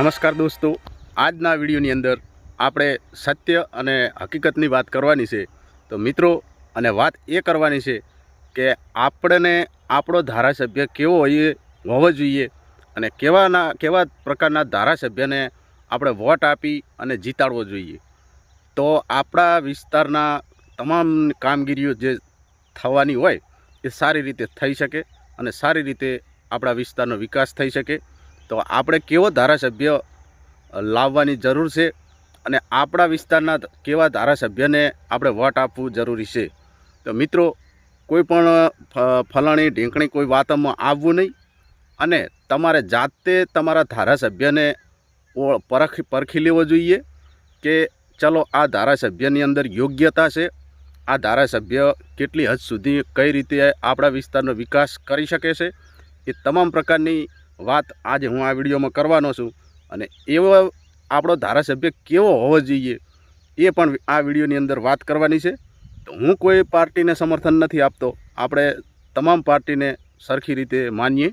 નમસ્કાર દોસ્તો. આજના વિડીયોની અંદર આપણે સત્ય અને હકીકતની વાત કરવાની છે. તો મિત્રો, અને વાત એ કરવાની છે કે આપણને આપણો ધારાસભ્ય કેવો હોઈએ હોવો જોઈએ અને કેવાના, કેવા પ્રકારના ધારાસભ્યને આપણે વોટ આપી અને જીતાડવો જોઈએ. તો આપણા વિસ્તારના તમામ કામગીરીઓ જે થવાની હોય એ સારી રીતે થઈ શકે અને સારી રીતે આપણા વિસ્તારનો વિકાસ થઈ શકે. તો આપણે કેવો ધારાસભ્ય લાવવાની જરૂર છે અને આપણા વિસ્તારના કેવા ધારાસભ્યને આપણે વોટ આપવું જરૂરી છે? તો મિત્રો, કોઈ પણ ફલાણી, ઢીંકણી કોઈ વાતમાં આવવું નહીં અને તમારે જાતે તમારા ધારાસભ્યને પરખ, પરખી લેવો જોઈએ કે ચલો આ ધારાસભ્યની અંદર યોગ્યતા છે, આ ધારાસભ્ય કેટલી હદ સુધી કઈ રીતે આપણા વિસ્તારનો વિકાસ કરી શકે છે? એ તમામ પ્રકારની વાત આજે હું આ વિડીયોમાં કરવાનો છું અને એવો આપણો ધારાસભ્ય કેવો હોવો જોઈએ એ પણ આ વિડીયોની અંદર વાત કરવાની છે. તો હું કોઈ પાર્ટીને સમર્થન નથી આપતો. આપણે તમામ પાર્ટીને સરખી રીતે માનીએ.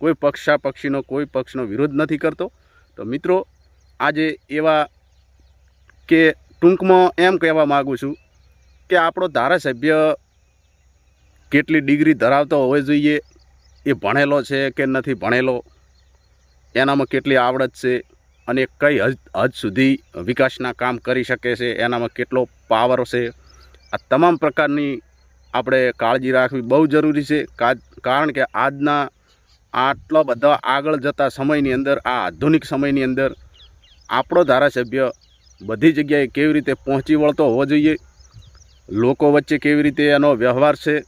કોઈ પક્ષા પક્ષીનો કોઈ પક્ષનો વિરોધ નથી કરતો. તો મિત્રો, આજે એવા કે ટૂંકમાં એમ કહેવા માગું છું કે આપણો ધારાસભ્ય કેટલી ડિગ્રી ધરાવતો હોવો જોઈએ. એ ભણેલો છે કે નથી ભણેલો? એનામાં કેટલી આવડત છે? અને કઈ હદ હદ સુધી વિકાસના કામ કરી શકે છે? એનામાં કેટલો પાવર છે? આ તમામ પ્રકારની આપણે કાળજી રાખવી બહુ જરૂરી છે. કારણ કે આજના આટલા બધા આગળ જતા સમયની અંદર, આ આધુનિક સમયની અંદર આપણો ધારાસભ્ય બધી જગ્યાએ કેવી રીતે પહોંચી વળતો હોવો જોઈએ? લોકો વચ્ચે કેવી રીતે એનો વ્યવહાર છે?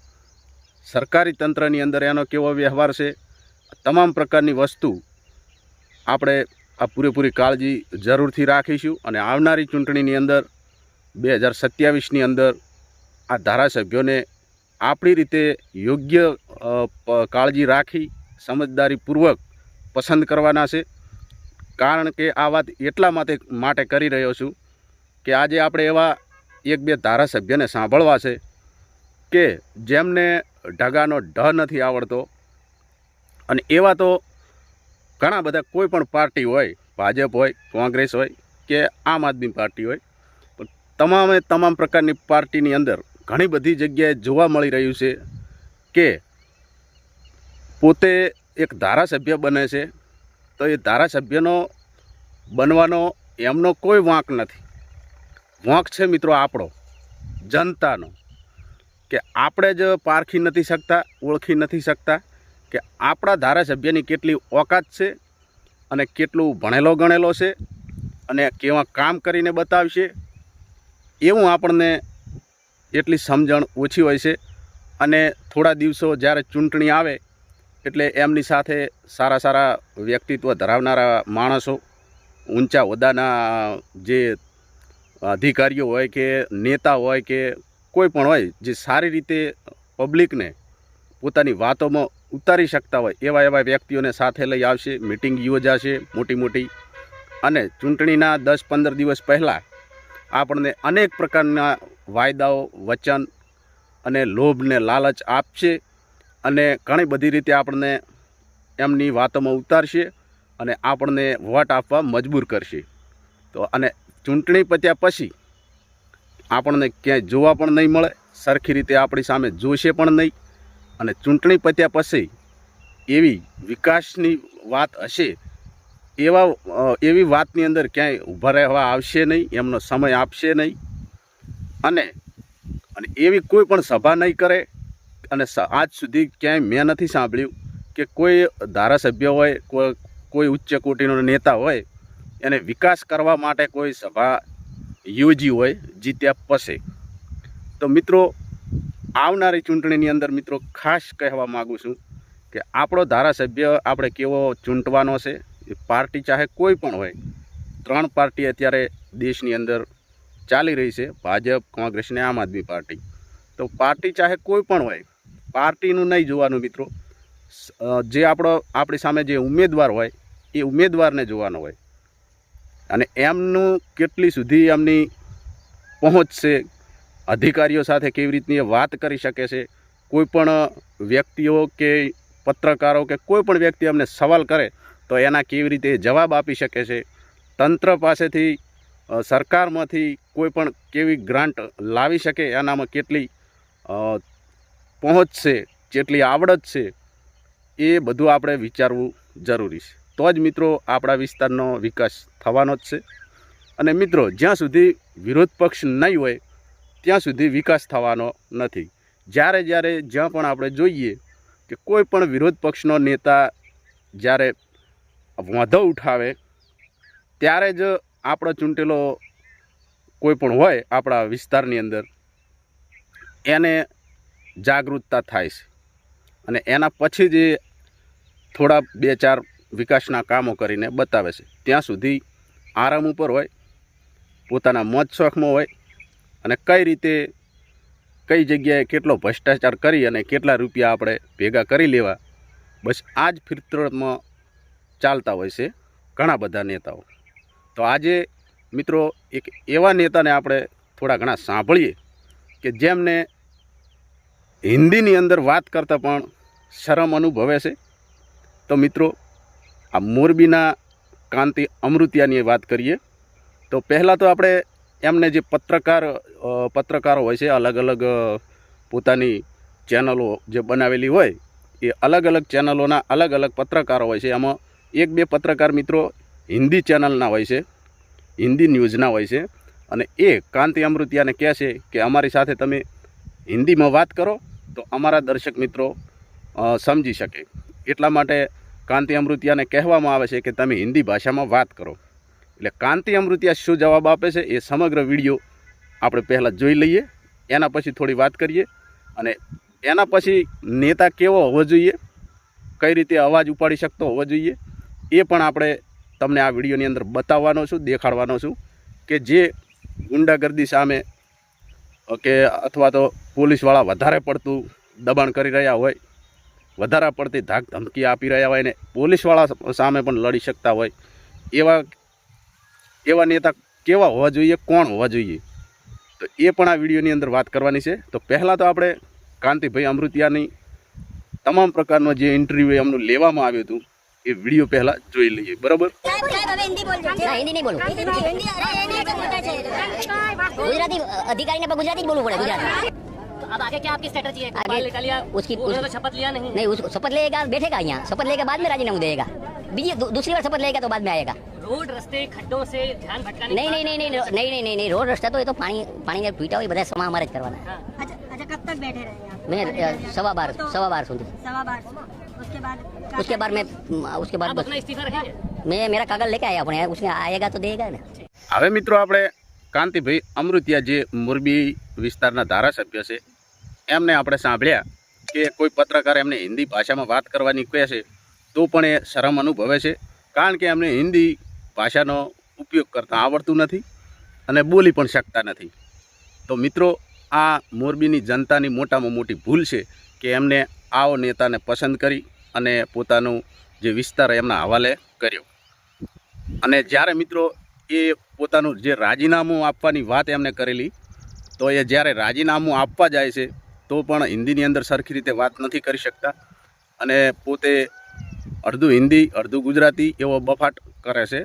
સરકારી તંત્રની અંદર એનો કેવો વ્યવહાર છે? તમામ પ્રકારની વસ્તુ આપણે આ પૂરેપૂરી કાળજી જરૂરથી રાખીશું અને આવનારી ચૂંટણીની અંદર, બે હજાર સત્યાવીસની અંદર આ ધારાસભ્યોને આપણી રીતે યોગ્ય કાળજી રાખી, સમજદારીપૂર્વક પસંદ કરવાના છે. કારણ કે આ વાત એટલા માટે માટે કરી રહ્યો છું કે આજે આપણે એવા એક બે ધારાસભ્યને સાંભળવા છે કે જેમને ઢગાનો ઢ નથી આવડતો. અને એવા તો ઘણા બધા કોઈ પણ પાર્ટી હોય, ભાજપ હોય, કોંગ્રેસ હોય કે આમ આદમી પાર્ટી હોય, પણ તમામે તમામ પ્રકારની પાર્ટીની અંદર ઘણી બધી જગ્યાએ જોવા મળી રહ્યું છે કે પોતે એક ધારાસભ્ય બને છે. તો એ ધારાસભ્યનો બનવાનો એમનો કોઈ વાંક નથી. વાંક છે મિત્રો આપણો, જનતાનો. કે આપણે જ પારખી નથી શકતા, ઓળખી નથી શકતા કે આપણા ધારાસભ્યની કેટલી ઓકાત છે અને કેટલું ભણેલો ગણેલો છે અને કેવા કામ કરીને બતાવશે, એવું આપણને એટલી સમજણ ઓછી હોય છે. અને થોડા દિવસો જ્યારે ચૂંટણી આવે એટલે એમની સાથે સારા સારા વ્યક્તિત્વ ધરાવનારા માણસો, ઊંચા હોદ્દાના જે અધિકારીઓ હોય કે નેતા હોય કે કોઈ પણ હોય જે સારી રીતે પબ્લિકને પોતાની વાતોમાં ઉતારી શકતા હોય, એવા એવા વ્યક્તિઓને સાથે લઈ આવશે મિટિંગ યોજાશે મોટી મોટી. અને ચૂંટણીના દસ પંદર દિવસ પહેલાં આપણને અનેક પ્રકારના વાયદાઓ, વચન અને લોભને લાલચ આપશે અને ઘણી બધી રીતે આપણને એમની વાતોમાં ઉતારશે અને આપણને વોટ આપવા મજબૂર કરશે. તો અને ચૂંટણી પત્યા પછી આપણને ક્યાંય જોવા પણ નહીં મળે, સરખી રીતે આપણી સામે જોશે પણ નહીં. અને ચૂંટણી પત્યા પછી એવી વિકાસની વાત હશે, એવા એવી વાતની અંદર ક્યાંય ઊભા રહેવા આવશે નહીં, એમનો સમય આપશે નહીં. અને અને એવી કોઈ પણ સભા નહીં કરે. અને આજ સુધી ક્યાંય મેં નથી સાંભળ્યું કે કોઈ ધારાસભ્ય હોય, કોઈ કોઈ ઉચ્ચ કોટીનો નેતા હોય, એને વિકાસ કરવા માટે કોઈ સભા યોજી હોય, જીત્યા પછી. તો મિત્રો, આવનારી ચૂંટણીની અંદર મિત્રો ખાસ કહેવા માગું છું કે આપણો ધારાસભ્ય આપણે કેવો ચૂંટવાનો છે, એ પાર્ટી ચાહે કોઈ પણ હોય, ત્રણ પાર્ટી અત્યારે દેશની અંદર ચાલી રહી છે, ભાજપ, કોંગ્રેસ ને આમ આદમી પાર્ટી. તો પાર્ટી ચાહે કોઈ પણ હોય, પાર્ટીનું નહીં જોવાનું મિત્રો. જે આપણો, આપણી સામે જે ઉમેદવાર હોય, એ ઉમેદવારને જોવાનો હોય. અને એમનું કેટલી સુધી એમની પહોંચ છે, અધિકારીઓ સાથે કેવી રીતની વાત કરી શકે છે, કોઈ પણ વ્યક્તિઓ કે પત્રકારો કે કોઈપણ વ્યક્તિ અમને સવાલ કરે, તો એના કેવી રીતે જવાબ આપી શકે છે? તંત્ર પાસેથી સરકારમાંથી કોઈ પણ કેવી ગ્રાન્ટ લાવી શકે? એનામાં કેટલી પહોંચશે જેટલી આવડત છે? એ બધું આપણે વિચારવું જરૂરી છે. તો જ મિત્રો આપણા વિસ્તારનો વિકાસ થવાનો જ છે. અને મિત્રો, જ્યાં સુધી વિરોધ પક્ષ નહીં હોય, ત્યાં સુધી વિકાસ થવાનો નથી. જ્યારે જ્યારે જ્યાં પણ આપણે જોઈએ કે કોઈ પણ વિરોધ પક્ષનો નેતા જ્યારે વાંધો ઉઠાવે, ત્યારે જ આપણો ચૂંટેલો કોઈ પણ હોય આપણા વિસ્તારની અંદર, એને જાગૃતતા થાય છે. અને એના પછી જ થોડા બે ચાર વિકાસના કામો કરીને બતાવે છે. ત્યાં સુધી આરામ ઉપર હોય, પોતાના મોજ શોખમાં હોય અને કઈ રીતે, કઈ જગ્યાએ કેટલો ભ્રષ્ટાચાર કરી અને કેટલા રૂપિયા આપણે ભેગા કરી લેવા, બસ આ જ ફિરતરમાં ચાલતા હોય છે ઘણા બધા નેતાઓ. તો આજે મિત્રો એક એવા નેતાને આપણે થોડા ઘણા સાંભળીએ કે જેમને હિન્દીની અંદર વાત કરતાં પણ શરમ અનુભવે છે. તો મિત્રો આ મોરબીના કાંતિ અમૃતિયાની વાત કરીએ, તો પહેલાં તો આપણે એમને જે પત્રકાર પત્રકારો હોય છે, અલગ અલગ પોતાની ચેનલો જે બનાવેલી હોય, એ અલગ અલગ ચેનલોના અલગ અલગ પત્રકારો હોય છે. એમાં એક બે પત્રકાર મિત્રો હિન્દી ચેનલના હોય છે, હિન્દી ન્યૂઝના હોય છે અને એ કાંતિ અમૃતિયાને કહે છે કે અમારી સાથે તમે હિન્દીમાં વાત કરો તો અમારા દર્શક મિત્રો સમજી શકે. એટલા માટે કાંતિ અમૃતિયાને કહેવામાં આવે છે કે તમે હિન્દી ભાષામાં વાત કરો. એટલે કાંતિ અમૃતિયા શું જવાબ આપે છે એ સમગ્ર વીડિયો આપણે પહેલાં જોઈ લઈએ. એના પછી થોડી વાત કરીએ. અને એના પછી નેતા કેવો હોવો જોઈએ, કઈ રીતે અવાજ ઉપાડી શકતો હોવો જોઈએ, એ પણ આપણે તમને આ વિડીયોની અંદર બતાવવાનો છું, દેખાડવાનો છું કે જે ગુંડાગર્દી સામે, કે અથવા તો પોલીસવાળા વધારે પડતું દબાણ કરી રહ્યા હોય વધારે પડતી ધાક ધમકી આપી રહ્યા હોય ને પોલીસવાળા સામે પણ લડી શકતા હોય. એવા એવા નેતા કેવા હોવા જોઈએ કોણ હોવા જોઈએ? તો એ પણ આ વિડીયોની અંદર વાત કરવાની છે. તો પહેલાં તો આપણે કાંતિભાઈ અમૃતિયાની તમામ પ્રકારનો જે ઇન્ટરવ્યૂ એમનું લેવામાં આવ્યું હતું એ વીડિયો પહેલાં જોઈ લઈએ. બરાબર? સાહેબ સાહેબ હવે હિન્દી બોલજો ના હિન્દી નહીં બોલું. હિન્દી હિન્દી અરે હિન્દી તો બોલતા છે. ગુજરાતી અધિકારીને ગુજરાતી જ બોલવું પડે ગુજરાતી. आगे क्या आपकी स्ट्रेटजी है? आगे लिया, उसकी तो शपथ लिया नहीं। नहीं उसको शपथ लेगा बैठेगा यहाँ। शपथ लेगा बाद में राजीनामा देगा। दूसरी बार शपथ लेगा तो बाद में आएगा। रोड रस्ते खड्डों से ध्यान भटकाने नहीं नहीं नहीं नहीं नहीं नहीं नहीं रोड रस्ता तो ये तो पानी पानी जब पीटा हुआ समा हमारे करवाना अच्छा, अच्छा कब तक बैठे रहे मैं सवा बार तो- सवा बार सुनती। उसके बाद उसके बाद मैं उसके बाद मेरा कागज़ लेके आया अपने उसमें आएगा तो देगा ना। हमें मित्रों अपने कांति भाई अमृतिया जी मोरबी विस्तार धारासभ्य से એમને આપણે સાંભળ્યા કે કોઈ પત્રકાર એમને હિન્દી ભાષામાં વાત કરવાની કહે છે, તો પણ એ શરમ અનુભવે છે. કારણ કે એમને હિન્દી ભાષાનો ઉપયોગ કરતાં આવડતું નથી અને બોલી પણ શકતા નથી. તો મિત્રો, આ મોરબીની જનતાની મોટામાં મોટી ભૂલ છે કે એમને આવો નેતાને પસંદ કરી અને પોતાનું જે વિસ્તાર એમના હવાલે કર્યો. અને જ્યારે મિત્રો એ પોતાનું જે રાજીનામું આપવાની વાત એમને કરેલી, તો એ જ્યારે રાજીનામું આપવા જાય છે તો પણ હિન્દીની અંદર સરખી રીતે વાત નથી કરી શકતા. અને પોતે અડધું હિન્દી, અડધું ગુજરાતી એવો બફાટ કરે છે.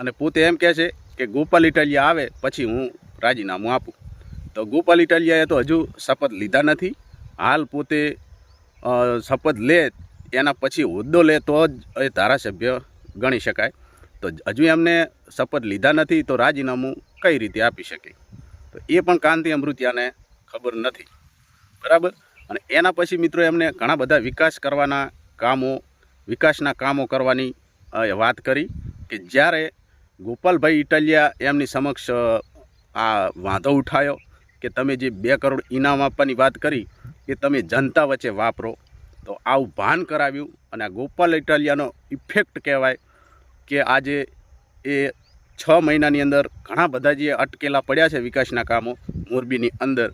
અને પોતે એમ કહે છે કે ગોપાલ ઇટાલિયા આવે પછી હું રાજીનામું આપું. તો ગોપાલ ઇટાલિયાએ તો હજુ શપથ લીધા નથી. હાલ પોતે શપથ લે, એના પછી હોદ્દો લે તો જ એ ધારાસભ્ય ગણી શકાય. તો હજુ એમને શપથ લીધા નથી તો રાજીનામું કઈ રીતે આપી શકે? તો એ પણ કાંતિ અમૃતિયાને ખબર નથી. બરાબર? અને એના પછી મિત્રો એમને ઘણા બધા વિકાસ કરવાના કામો, વિકાસના કામો કરવાની વાત કરી કે જ્યારે ગોપાલભાઈ ઇટાલિયા એમની સમક્ષ આ વાંધો ઉઠાયો કે તમે જે બે કરોડ ઇનામ આપવાની વાત કરી એ તમે જનતા વચ્ચે વાપરો, તો આવું ભાન કરાવ્યું અને આ ગોપાલ ઇટાલિયાનો ઇફેક્ટ કહેવાય કે આજે એ છ મહિનાની અંદર ઘણા બધા જે અટકેલા પડ્યા છે વિકાસના કામો મોરબીની અંદર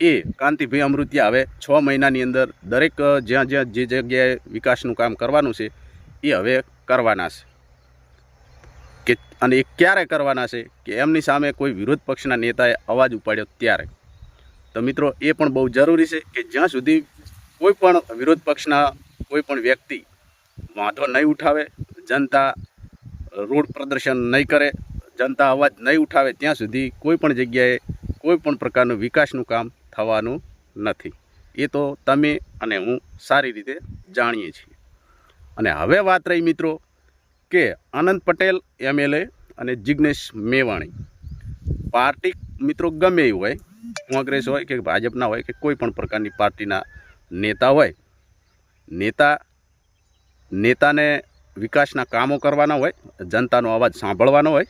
એ કાંતિભાઈ અમૃતિયા હવે છ મહિનાની અંદર દરેક જ્યાં જ્યાં જે જગ્યાએ વિકાસનું કામ કરવાનું છે, એ હવે કરવાના છે. કે, અને એ ક્યારે કરવાના છે કે એમની સામે કોઈ વિરોધ પક્ષના નેતાએ અવાજ ઉપાડ્યો ત્યારે. તો મિત્રો, એ પણ બહુ જરૂરી છે કે જ્યાં સુધી કોઈ પણ વિરોધ પક્ષના કોઈ પણ વ્યક્તિ વાંધો નહીં ઉઠાવે, જનતા રોડ પ્રદર્શન નહીં કરે, જનતા અવાજ નહીં ઉઠાવે, ત્યાં સુધી કોઈ પણ જગ્યાએ કોઈ પણ પ્રકારનું વિકાસનું કામ થવાનું નથી. એ તો તમે અને હું સારી રીતે જાણીએ છીએ. અને હવે વાત રહી મિત્રો કે આનંદ પટેલ એમએલએ અને જિગ્નેશ મેવાણી. પાર્ટી મિત્રો ગમે એ હોય, કોંગ્રેસ હોય કે ભાજપના હોય કે કોઈ પણ પ્રકારની પાર્ટીના નેતા હોય, નેતા, નેતાને વિકાસના કામો કરવાના હોય, જનતાનો અવાજ સાંભળવાનો હોય,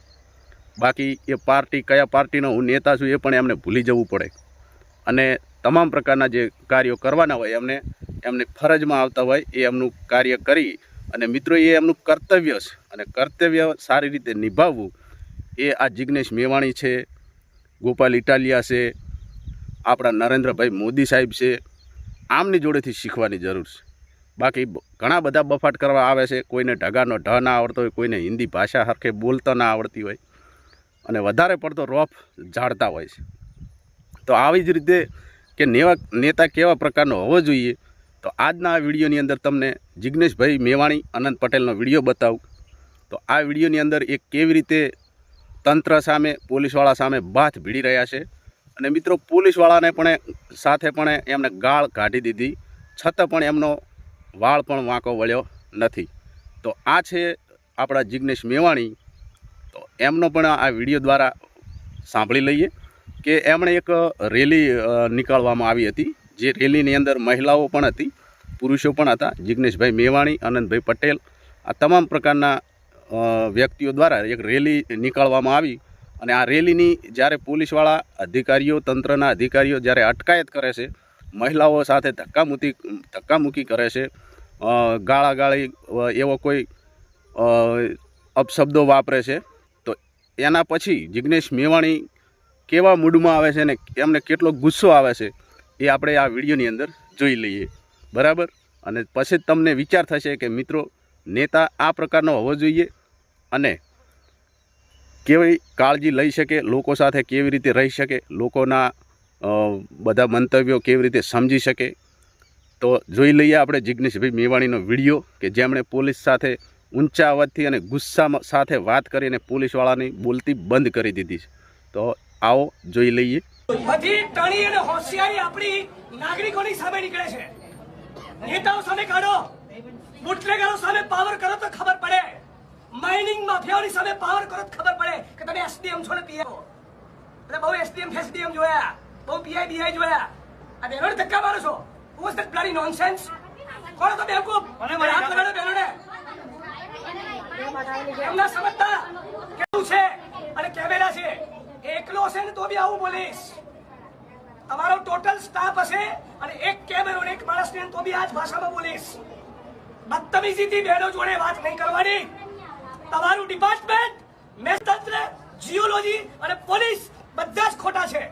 બાકી એ પાર્ટી કયા પાર્ટીનો હું નેતા છું એ પણ એમને ભૂલી જવું પડે. અને તમામ પ્રકારના જે કાર્યો કરવાના હોય એમને એમને ફરજમાં આવતા હોય એ એમનું કાર્ય કરી અને મિત્રો, એ એમનું કર્તવ્ય છે. અને કર્તવ્ય સારી રીતે નિભાવવું એ આ જિજ્ઞેશ મેવાણી છે, ગોપાલ ઇટાલિયા છે, આપણા નરેન્દ્રભાઈ મોદી સાહેબ છે, આમની જોડેથી શીખવાની જરૂર છે. બાકી ઘણા બધા બફાટ કરવા આવે છે, કોઈને ઢગાનો ઢ ના આવડતો હોય, કોઈને હિન્દી ભાષા સરખે બોલતા ના આવડતી હોય અને વધારે પડતો રોફ ઝાડતા હોય છે. તો આવી જ રીતે કે નેવા નેતા કેવા પ્રકારનો હોવો જોઈએ, તો આજના આ વિડીયોની અંદર તમને જિગ્નેશભાઈ મેવાણી, અનંત પટેલનો વીડિયો બતાવું. તો આ વિડીયોની અંદર એ કેવી રીતે તંત્ર સામે, પોલીસવાળા સામે બાથ ભીડી રહ્યા છે. અને મિત્રો, પોલીસવાળાને પણ સાથે પણ એમને ગાળ કાઢી દીધી. છતાં પણ એમનો વાળ પણ વાંકો વળ્યો નથી. તો આ છે આપણા જિજ્ઞેશ મેવાણી. તો એમનો પણ આ વીડિયો દ્વારા સાંભળી લઈએ. કે એમણે એક રેલી નીકાળવામાં આવી હતી. જે રેલીની અંદર મહિલાઓ પણ હતી, પુરુષો પણ હતા. જિગ્નેશભાઈ મેવાણી, આનંદભાઈ પટેલ, આ તમામ પ્રકારના વ્યક્તિઓ દ્વારા એક રેલી નીકાળવામાં આવી. અને આ રેલીની જ્યારે પોલીસવાળા અધિકારીઓ, તંત્રના અધિકારીઓ જ્યારે અટકાયત કરે છે, મહિલાઓ સાથે ધક્કામુક્કી ધક્કામુક્કી કરે છે ગાળાગાળી એવો કોઈ અપશબ્દો વાપરે છે, તો એના પછી જિગ્નેશ મેવાણી કેવા મૂડમાં આવે છે ને એમને કેટલો ગુસ્સો આવે છે, એ આપણે આ વિડીયોની અંદર જોઈ લઈએ. બરાબર? અને પછી તમને વિચાર થશે કે મિત્રો, નેતા આ પ્રકારનો હોવો જોઈએ અને કેવી કાળજી લઈ શકે, લોકો સાથે કેવી રીતે રહી શકે, લોકોના બધા મંતવ્યો કેવી રીતે સમજી શકે. તો જોઈ લઈએ આપણે જિગ્નેશભાઈ મેવાણીનો વીડિયો કે જેમણે પોલીસ સાથે ઊંચા અવાજથી અને ગુસ્સા સાથે વાત કરીને પોલીસવાળાની બોલતી બંધ કરી દીધી છે. તો આવો, જોઈ લઈએ. પાવર કરો તો ખબર પડે. માઇનિંગ માફિયાઓની સામે પાવર કરો ખબર પડે કે તમે એસડીએમ છો ને બહુ એસડીએમ ફેસડીએમ જોયા. બહુ પીઆઈ બીઆઈ જોયા. આ બહેનોને ધક્કા મારો છો. Was that bloody bloody nonsense? કોણ હતો બેવકૂફ? હાથ લગાડો બહેનોને. એમ ના સમજતા કેવું છે અને કેમેરા છે એકલો હશે ને તો બી આવું બોલીશ તમારો ટોટલ સ્ટાફ હશે અને એક કેમેરો ને એક માણસ ને તો બી આ જ ભાષામાં બોલીશ બદતમીજીથી બહેનો જોડે વાત નહીં કરવાની. તમારું ડિપાર્ટમેન્ટ મેં જીઓલોજી અને પોલીસ બધા જ ખોટા છે.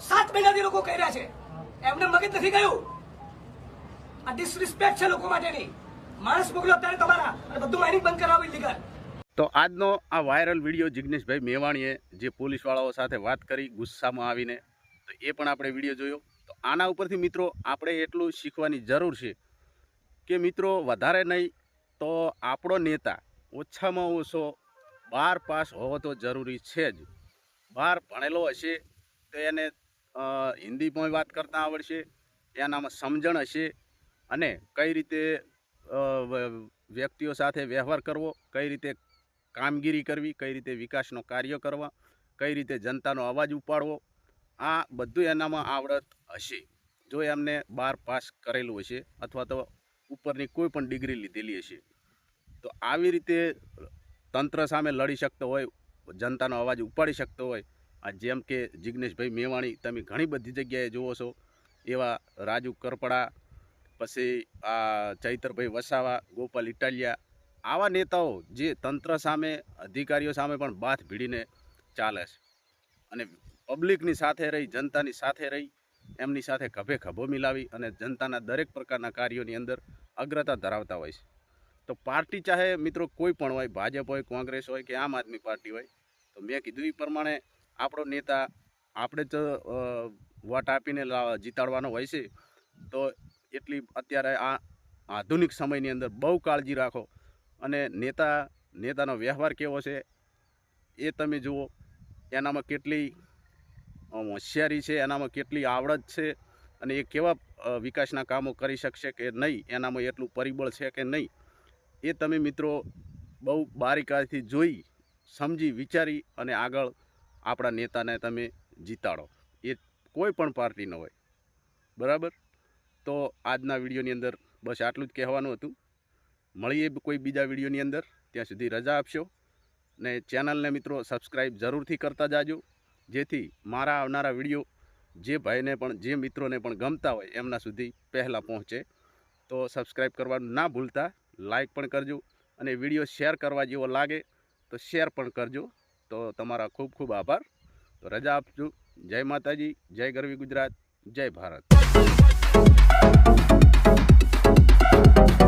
સાત મહિનાથી લોકો કહી રહ્યા છે. એમને મગજ નથી ગયું. આ ડિસરિસ્પેક્ટ છે લોકો માટેની. માણસ મોકલો અત્યારે તમારા અને બધું માઇનિંગ બંધ કરાવો ઇલીગલ તો આજનો આ વાયરલ વીડિયો જિગ્નેશભાઈ મેવાણીએ જે પોલીસવાળાઓ સાથે વાત કરી, ગુસ્સામાં આવીને, તો એ પણ આપણે વીડિયો જોયો. તો આના ઉપરથી મિત્રો, આપણે એટલું શીખવાની જરૂર છે. કે મિત્રો, વધારે નહીં, તો આપણો નેતા ઓછામાં ઓછો બાર પાસ હોવો તો જરૂરી છે જ. બાર ભણેલો હશે તો એને હિન્દીમાં વાત કરતાં આવડશે, એનામાં સમજણ હશે અને કઈ રીતે વ્યક્તિઓ સાથે વ્યવહાર કરવો, કઈ રીતે કામગીરી કરવી, કઈ રીતે વિકાસનો કાર્ય કરવા, કઈ રીતે જનતાનો અવાજ ઉપાડવો, આ બધું એનામાં આવડત હશે. જો એમને બાર પાસ કરેલું હશે અથવા તો ઉપરની કોઈ પણ ડિગ્રી લીધેલી હશે. તો આવી રીતે તંત્ર સામે લડી શકતો હોય, જનતાનો અવાજ ઉપાડી શકતો હોય, આ જેમ કે જિગ્નેશભાઈ મેવાણી, તમે ઘણી બધી જગ્યાએ જુઓ છો, એવા રાજુ કરપડા, પછી આ ચૈતરભાઈ વસાવા, ગોપાલ ઇટાલિયા, આવા નેતાઓ જે તંત્ર સામે, અધિકારીઓ સામે પણ બાથ ભીડીને ચાલે છે. અને પબ્લિકની સાથે રહી, જનતાની સાથે રહી એમની સાથે ખભે ખભો મિલાવી અને જનતાના દરેક પ્રકારના કાર્યોની અંદર અગ્રતા ધરાવતા હોય છે. તો પાર્ટી ચાહે મિત્રો કોઈ પણ હોય, ભાજપ હોય, કોંગ્રેસ હોય કે આમ આદમી પાર્ટી હોય, તો મેં કીધું એ પ્રમાણે આપણો નેતા આપણે જ વોટ આપીને જીતાડવાનો હોય છે. તો એટલી અત્યારે આ આધુનિક સમયની અંદર બહુ કાળજી રાખો. અને નેતા, નેતાનો વ્યવહાર કેવો છે એ તમે જુઓ. એનામાં કેટલી હોશિયારી છે, એનામાં કેટલી આવડત છે અને એ કેવા વિકાસના કામો કરી શકશે કે નહીં, એનામાં એટલું પરિબળ છે કે નહીં, એ તમે મિત્રો બહુ બારીકાઈથી જોઈ, સમજી, વિચારી અને આગળ આપણા નેતાને તમે જીતાડો. એ કોઈ પણ પાર્ટીનો હોય. બરાબર? તો આજના વિડીયોની અંદર બસ આટલું જ કહેવાનું હતું. મળીએ કોઈ બીજા વિડીયોની અંદર. ત્યાં સુધી રજા આપશો. ને ચેનલને મિત્રો સબસ્ક્રાઈબ જરૂરથી કરતા જાજો. જેથી મારા આવનારા વીડિયો જે ભાઈને પણ, જે મિત્રોને પણ ગમતા હોય એમના સુધી પહેલાં પહોંચે. તો સબસ્ક્રાઈબ કરવાનું ના ભૂલતા લાઈક પણ કરજો અને વીડિયો શેર કરવા જેવો લાગે તો શેર પણ કરજો. તો તમારા ખૂબ ખૂબ આભાર. તો રજા આપજો. જય માતાજી, જય ગરવી ગુજરાત, જય ભારત.